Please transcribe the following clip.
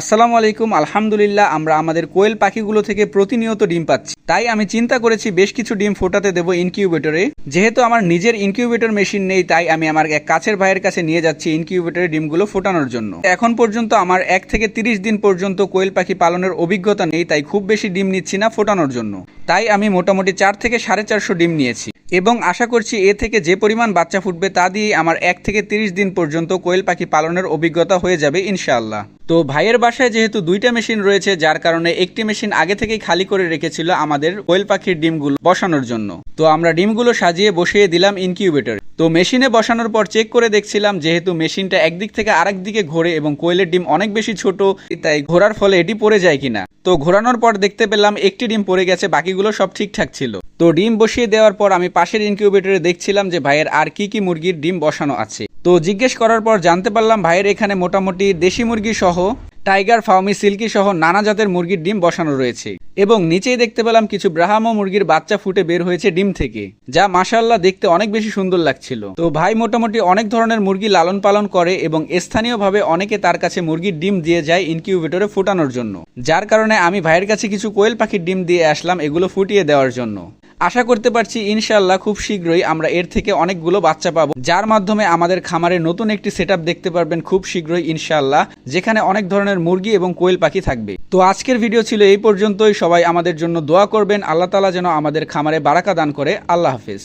আসসালামু আলাইকুম, আলহামদুলিল্লাহ, আমরা আমাদের কোয়েল পাখিগুলো থেকে প্রতিনিয়ত ডিম পাচ্ছি। তাই আমি চিন্তা করেছি বেশ কিছু ডিম ফোটাতে দেবো ইনকিউবেটরে। যেহেতু আমার নিজের ইনকিউবেটর মেশিন নেই, তাই আমি আমার এক কাছের ভাইয়ের কাছে নিয়ে যাচ্ছি ইনকিউবেটরে ডিমগুলো ফোটানোর জন্য। এখন পর্যন্ত আমার এক থেকে তিরিশ দিন পর্যন্ত কোয়েল পাখি পালনের অভিজ্ঞতা নেই, তাই খুব বেশি ডিম নিচ্ছি না ফোটানোর জন্য। তাই আমি মোটামুটি চার থেকে সাড়ে চারশো ডিম নিয়েছি। এবং আশা করছি এ থেকে যে পরিমাণ বাচ্চা ফুটবে তা দিয়ে আমার এক থেকে তিরিশ দিন পর্যন্ত কোয়েল পাখি পালনের অভিজ্ঞতা হয়ে যাবে ইনশাআল্লাহ। তো ভাইয়ের বাসায় যেহেতু দুইটা মেশিন রয়েছে, যার কারণে একটি মেশিন আগে থেকেই খালি করে রেখেছিল আমাদের কোয়েল পাখির ডিমগুলো বসানোর জন্য। তো আমরা ডিমগুলো সাজিয়ে বসিয়ে দিলাম ইনকিউবেটর। তো মেশিনে বসানোর পর চেক করে দেখছিলাম যেহেতু মেশিনটা একদিক থেকে আরেক দিকে ঘোরে এবং কোয়েলের ডিম অনেক বেশি ছোট, তাই ঘোরার ফলে এটি পড়ে যায় কিনা। তো ঘোরানোর পর দেখতে পেলাম একটি ডিম পড়ে গেছে, বাকিগুলো সব ঠিকঠাক ছিল। তো ডিম বসিয়ে দেওয়ার পর আমি পাশের ইনকিউবেটরে দেখছিলাম যে ভাইয়ের আর কি কি মুরগির ডিম বসানো আছে। তো জিজ্ঞেস করার পর জানতে পারলাম ভাইয়ের এখানে মোটামুটি দেশি মুরগি সহ টাইগার ফাউমি সিল্কি সহ নানা জাতের মুরগির ডিম বসানো রয়েছে। এবং নিচেই দেখতে পেলাম কিছু ব্রাহামো মুরগির বাচ্চা ফুটে বের হয়েছে ডিম থেকে, যা মাসাল্লাহ দেখতে অনেক বেশি সুন্দর লাগছিল। তো ভাই, মোটামুটি অনেক ধরনের মুরগি লালন পালন করে এবং স্থানীয়ভাবে অনেকে তার কাছে মুরগির ডিম দিয়ে যায় ইনকিউবেটরে ফুটানোর জন্য, যার কারণে আমি ভাইয়ের কাছে কিছু কোয়েল পাখির ডিম দিয়ে আসলাম এগুলো ফুটিয়ে দেওয়ার জন্য। আশা করতে পারছি ইনশাল্লাহ খুব শীঘ্রই আমরা এর থেকে অনেকগুলো বাচ্চা পাবো, যার মাধ্যমে আমাদের খামারে নতুন একটি সেট দেখতে পারবেন খুব শীঘ্রই ইনশাল্লাহ যেখানে অনেক ধরনের মুরগি এবং কোয়েল পাখি থাকবে। তো আজকের ভিডিও ছিল এই পর্যন্তই, সবাই আমাদের জন্য দোয়া করবেন, আল্লাহ তালা যেন আমাদের খামারে বারাকা দান করে, আল্লাহ হাফিজ।